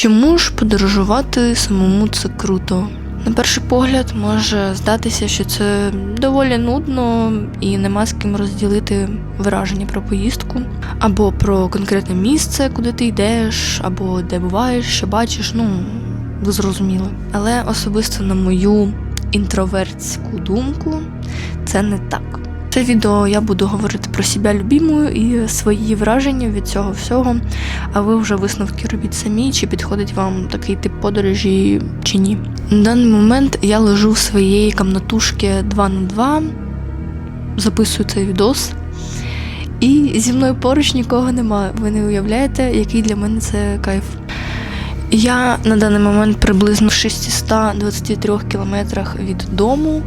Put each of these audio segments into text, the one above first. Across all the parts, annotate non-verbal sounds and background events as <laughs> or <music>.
Чому ж подорожувати самому це круто? На перший погляд може здатися, що це доволі нудно і нема з ким розділити враження про поїздку, або про конкретне місце, куди ти йдеш, або де буваєш, що бачиш, ну ви зрозуміли. Але особисто на мою інтровертську думку, це не так. Це відео я буду говорити про себе любімою і свої враження від цього всього. А ви вже висновки робіть самі, чи підходить вам такий тип подорожі чи ні. На даний момент я лежу в своїй камнатушці 2 на 2 записую цей відос. І зі мною поруч нікого немає. Ви не уявляєте, який для мене це кайф. Я на даний момент приблизно в 623 кілометрах від дому.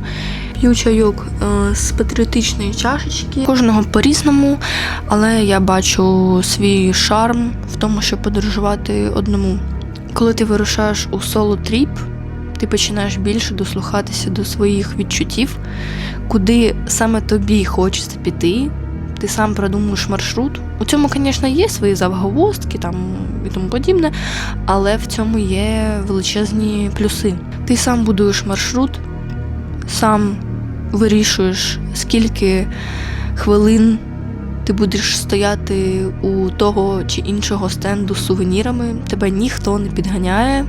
П'ю чайок е, з патріотичної чашечки. Кожного по-різному, але я бачу свій шарм в тому, щоб подорожувати одному. Коли ти вирушаєш у соло тріп, ти починаєш більше дослухатися до своїх відчуттів, куди саме тобі хочеться піти. Ти сам продумуєш маршрут. У цьому, звісно, є свої завговостки там і тому подібне, але в цьому є величезні плюси. Ти сам будуєш маршрут, сам вирішуєш, скільки хвилин ти будеш стояти у того чи іншого стенду з сувенірами, тебе ніхто не підганяє,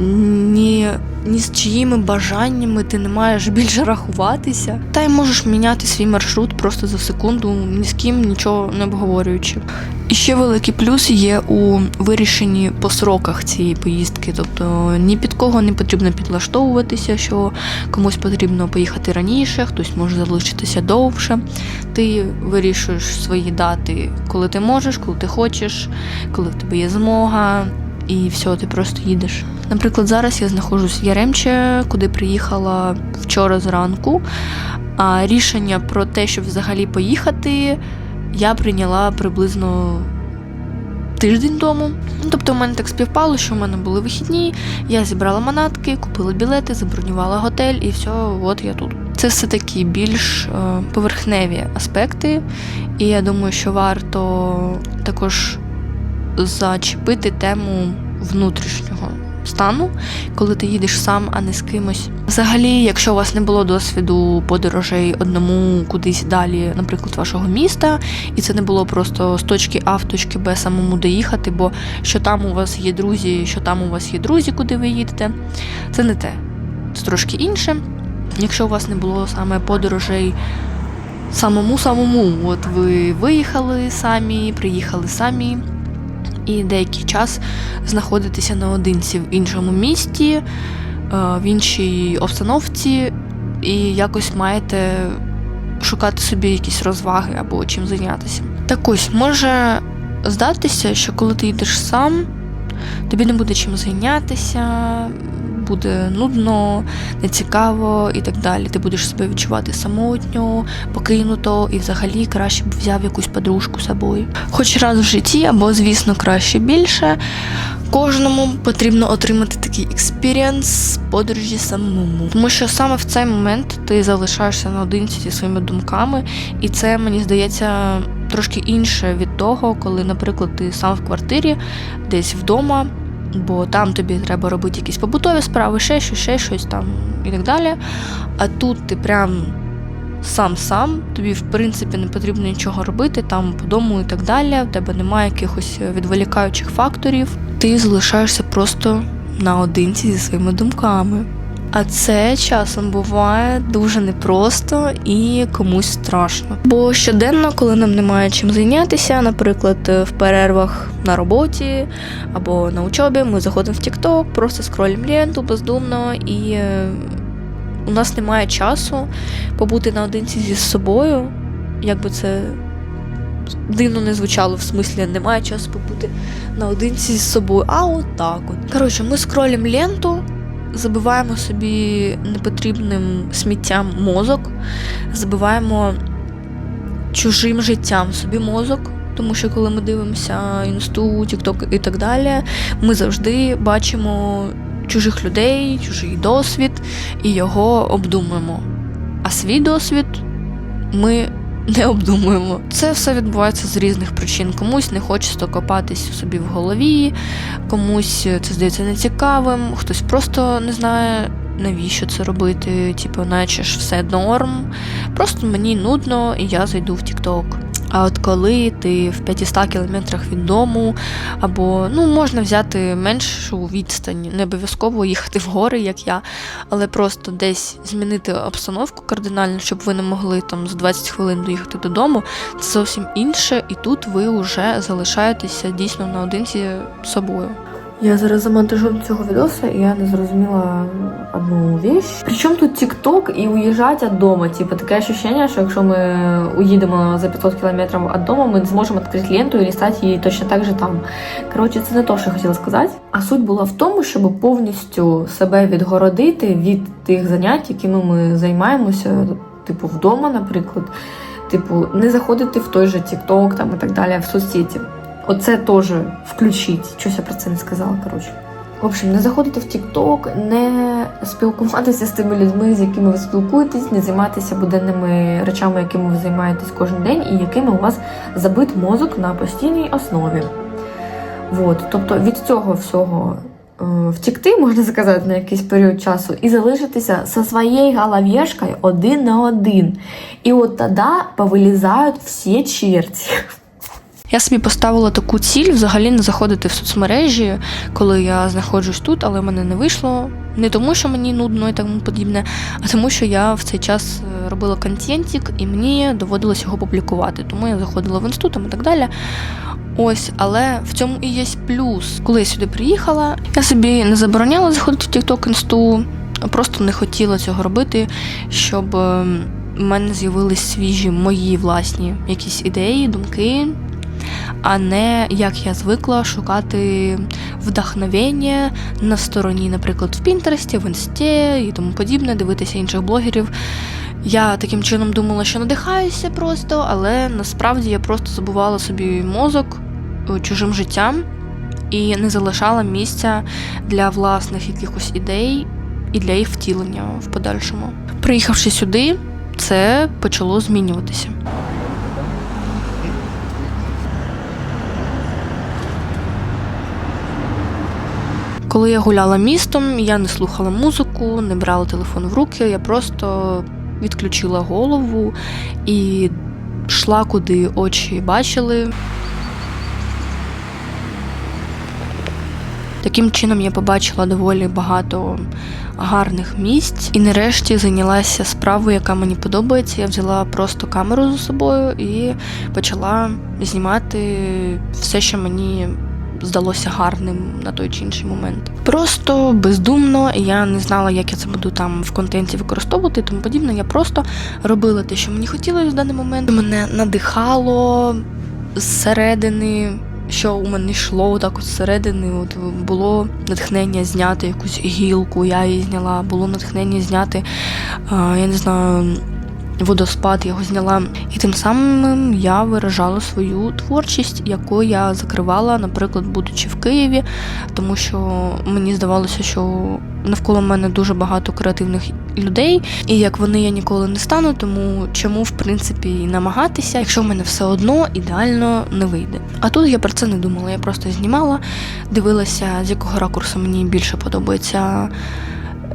ні, ні з чиїми бажаннями ти не маєш більше рахуватися. Та й можеш міняти свій маршрут просто за секунду, ні з ким нічого не обговорюючи. І ще великий плюс є у вирішенні по сроках цієї поїздки. Тобто ні під кого не потрібно підлаштовуватися, що комусь потрібно поїхати раніше, хтось може залишитися довше. Ти вирішуєш свої дати, коли ти можеш, коли ти хочеш, коли в тебе є змога, і все, ти просто їдеш. Наприклад, зараз я знаходжусь в Яремче, куди приїхала вчора зранку. А рішення про те, щоб взагалі поїхати, я прийняла приблизно тиждень тому. Ну, Тобто, у мене так співпало, що в мене були вихідні, я зібрала манатки, купила білети, забронювала готель і все, от я тут. Це все такі більш е, поверхневі аспекти, і я думаю, що варто також зачепити тему внутрішнього стану, коли ти їдеш сам, а не з кимось. Взагалі, якщо у вас не було досвіду подорожей одному кудись далі, наприклад, вашого міста, і це не було просто з точки А в точки Б самому доїхати, бо що там у вас є друзі, що там у вас є друзі, куди ви їдете, це не те. Це трошки інше. Якщо у вас не було саме подорожей самому самому, от ви виїхали самі, приїхали самі і деякий час знаходитися наодинці в іншому місті, е, в іншій обстановці, і якось маєте шукати собі якісь розваги або чим зайнятися. Так ось може здатися, що коли ти йдеш сам, тобі не буде чим зайнятися. Буде нудно, нецікаво і так далі. Ти будеш себе відчувати самотньо, покинуто і взагалі краще б взяв якусь подружку з собою. Хоч раз в житті, або, звісно, краще більше. Кожному потрібно отримати такий експірієнс подорожі самому. Тому що саме в цей момент ти залишаєшся наодинці зі своїми думками, і це мені здається трошки інше від того, коли, наприклад, ти сам в квартирі, десь вдома бо там тобі треба робити якісь побутові справи, ще щось, ще щось там і так далі. А тут ти прям сам-сам, тобі, в принципі, не потрібно нічого робити там по дому і так далі. В тебе немає якихось відволікаючих факторів. Ти залишаєшся просто наодинці зі своїми думками. А це часом буває дуже непросто і комусь страшно. Бо щоденно, коли нам немає чим зайнятися, наприклад, в перервах на роботі або на учобі, ми заходимо в TikTok, просто скролимо ленту бездумно, і е, у нас немає часу побути наодинці зі собою. Як би це дивно не звучало, в смислі немає часу побути наодинці зі собою. А от так от. Коротше, ми скролимо ленту забиваємо собі непотрібним сміттям мозок, забиваємо чужим життям собі мозок. Тому що коли ми дивимося інсту, тікток і так далі, ми завжди бачимо чужих людей, чужий досвід і його обдумуємо. А свій досвід ми не обдумуємо. Це все відбувається з різних причин. Комусь не хочеться копатись собі в голові, комусь це здається нецікавим, хтось просто не знає. Навіщо це робити? Типу, наче ж все норм. Просто мені нудно, і я зайду в TikTok. А от коли ти в 500 кілометрах від дому, або ну можна взяти меншу відстань, не обов'язково їхати в гори, як я, але просто десь змінити обстановку кардинально, щоб ви не могли там за 20 хвилин доїхати додому, це зовсім інше, і тут ви вже залишаєтеся дійсно наодинці з собою. Я зараз за монтажом цього відоса, і я не зрозуміла одну вещь. Причому тут ТикТок і уїжджати від. Типу, таке ощущення, що якщо ми уїдемо за 500 кілометрів від дому, ми не зможемо відкрити ленту і листати її точно так же там. Коротше, це не то, що я хотіла сказати. А суть була в тому, щоб повністю себе відгородити від тих занять, якими ми займаємося, типу, вдома, наприклад. Типу, не заходити в той же TikTok там і так далі, в соцсеті. Оце теж включіть. Щось я про це не сказала, коротше. В общем, не заходити в TikTok, не спілкуватися з тими людьми, з якими ви спілкуєтесь, не займатися буденними речами, якими ви займаєтесь кожен день, і якими у вас забит мозок на постійній основі. Вот. Тобто від цього всього е, втікти, можна сказати, на якийсь період часу, і залишитися зі своєю головешкою один на один. І от тоді повилізають всі черті. Я собі поставила таку ціль взагалі не заходити в соцмережі, коли я знаходжусь тут, але в мене не вийшло. Не тому, що мені нудно і тому подібне, а тому, що я в цей час е, робила контентик і мені доводилось його публікувати. Тому я заходила в інститут і так далі. Ось, але в цьому і є плюс. Коли я сюди приїхала, я собі не забороняла заходити в TikTok інсту, просто не хотіла цього робити, щоб е, в мене з'явились свіжі мої власні якісь ідеї, думки а не як я звикла шукати вдохновення на стороні, наприклад, в Пінтересті, в Інсті і тому подібне, дивитися інших блогерів. Я таким чином думала, що надихаюся просто, але насправді я просто забувала собі мозок е, чужим життям і не залишала місця для власних якихось ідей і для їх втілення в подальшому. Приїхавши сюди, це почало змінюватися. Коли я гуляла містом, я не слухала музику, не брала телефон в руки, я просто відключила голову і йшла, куди очі бачили. Таким чином я побачила доволі багато гарних місць і нарешті зайнялася справою, яка мені подобається. Я взяла просто камеру за собою і почала знімати все, що мені здалося гарним на той чи інший момент. Просто бездумно, я не знала, як я це буду там в контенті використовувати, і тому подібне. Я просто робила те, що мені хотілося в даний момент. Мене надихало зсередини. Що у мене йшло так от зсередини, от було натхнення зняти якусь гілку, я її зняла, було натхнення зняти, я не знаю, водоспад, його зняла. І тим самим я виражала свою творчість, яку я закривала, наприклад, будучи в Києві, тому що мені здавалося, що навколо мене дуже багато креативних людей, і як вони я ніколи не стану, тому чому в принципі намагатися, якщо в мене все одно ідеально не вийде. А тут я про це не думала. Я просто знімала, дивилася, з якого ракурсу мені більше подобається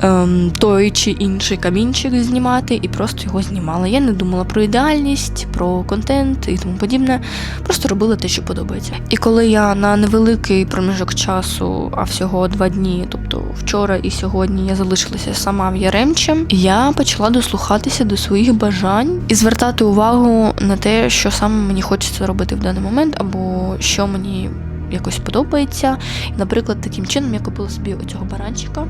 ем, той чи інший камінчик знімати, і просто його знімала. Я не думала про ідеальність, про контент і тому подібне. Просто робила те, що подобається. І коли я на невеликий проміжок часу, а всього два дні, тобто вчора і сьогодні, я залишилася сама в Яремче, я почала дослухатися до своїх бажань і звертати увагу на те, що саме мені хочеться робити в даний момент, або що мені якось подобається. Наприклад, таким чином я купила собі оцього баранчика.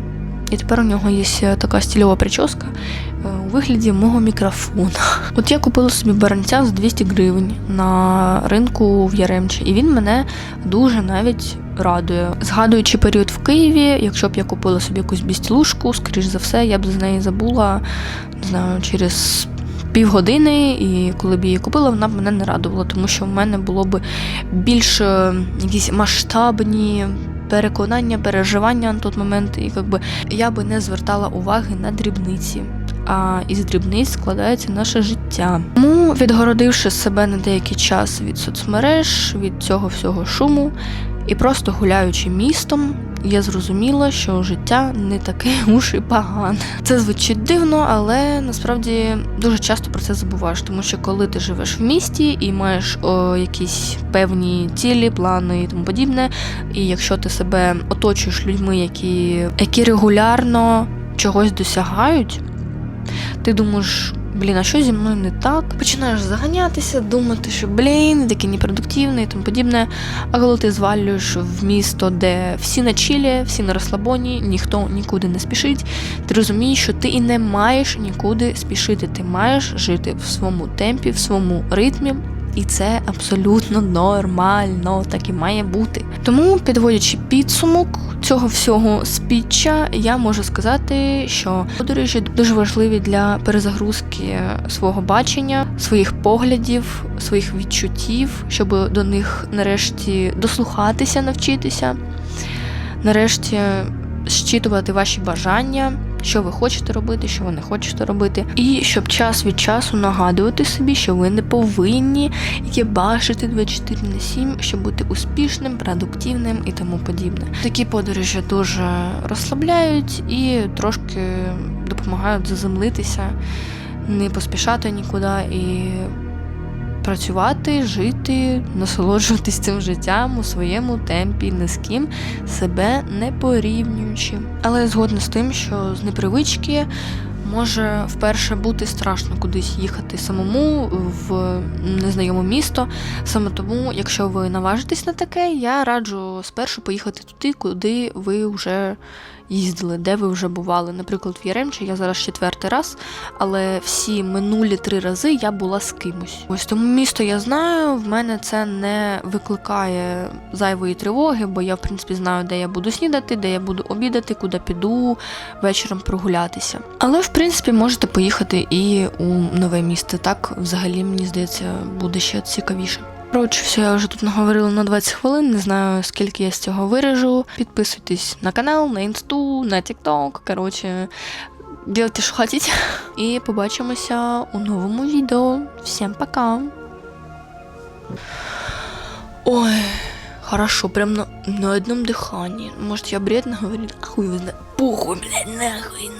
І тепер у нього є така стильова прическа е, у вигляді мого мікрофона. <laughs> От я купила собі баранця за 200 гривень на ринку в Яремчі, і він мене дуже навіть радує. Згадуючи період в Києві, якщо б я купила собі якусь бістілушку, скоріш за все, я б за неї забула не знаю, через. Півгодини, і коли б її купила, вона б мене не радувала, тому що в мене було б більш е, якісь масштабні переконання, переживання на той момент, і якби я би не звертала уваги на дрібниці. а із дрібниць складається наше життя. Тому, відгородивши себе на деякий час від соцмереж, від цього всього шуму, і просто гуляючи містом, я зрозуміла, що життя не таке <laughs> уж і погане. Це звучить дивно, але насправді дуже часто про це забуваєш, тому що коли ти живеш в місті і маєш о, якісь певні цілі, плани і тому подібне, і якщо ти себе оточуєш людьми, які, які регулярно чогось досягають, ти думаєш. Блін, а що зі мною не так? Починаєш заганятися, думати, що блін, такий непродуктивний і тому подібне. А коли ти звалюєш в місто, де всі на чілі, всі на розслабоні, ніхто нікуди не спішить, ти розумієш, що ти і не маєш нікуди спішити. Ти маєш жити в своєму темпі, в своєму ритмі. І це абсолютно нормально, так і має бути. Тому, підводячи підсумок цього всього спіччя, я можу сказати, що подорожі дуже важливі для перезагрузки свого бачення, своїх поглядів, своїх відчуттів, щоб до них нарешті дослухатися, навчитися, нарешті щитувати ваші бажання. Що ви хочете робити, що ви не хочете робити, і щоб час від часу нагадувати собі, що ви не повинні бачити 24 на 7, щоб бути успішним, продуктивним і тому подібне. Такі подорожі дуже розслабляють і трошки допомагають заземлитися, не поспішати нікуди і працювати, жити, насолоджуватись цим життям у своєму темпі, ні з ким себе не порівнюючи. Але згодна з тим, що з непривички. Може вперше бути страшно кудись їхати самому в незнайоме місто. Саме тому, якщо ви наважитесь на таке, я раджу спершу поїхати туди, куди ви вже їздили, де ви вже бували. Наприклад, в Яремчі я зараз четвертий раз, але всі минулі три рази я була з кимось. Ось тому місто я знаю, в мене це не викликає зайвої тривоги, бо я, в принципі, знаю, де я буду снідати, де я буду обідати, куди піду вечором прогулятися. Але в принципі можете поїхати і у нове місто. Так, взагалі, мені здається, буде ще цікавіше. Коротше, все, я вже тут наговорила на 20 хвилин, не знаю, скільки я з цього вирежу. Підписуйтесь на канал, на інсту, на тікток. Коротше, делайте, що хочете. І побачимося у новому відео. Всім пока. Ой, хорошо, прям на, на одном дыхании. Может, я бредно говорю? Ахуй. Похуй, блядь, нахуй.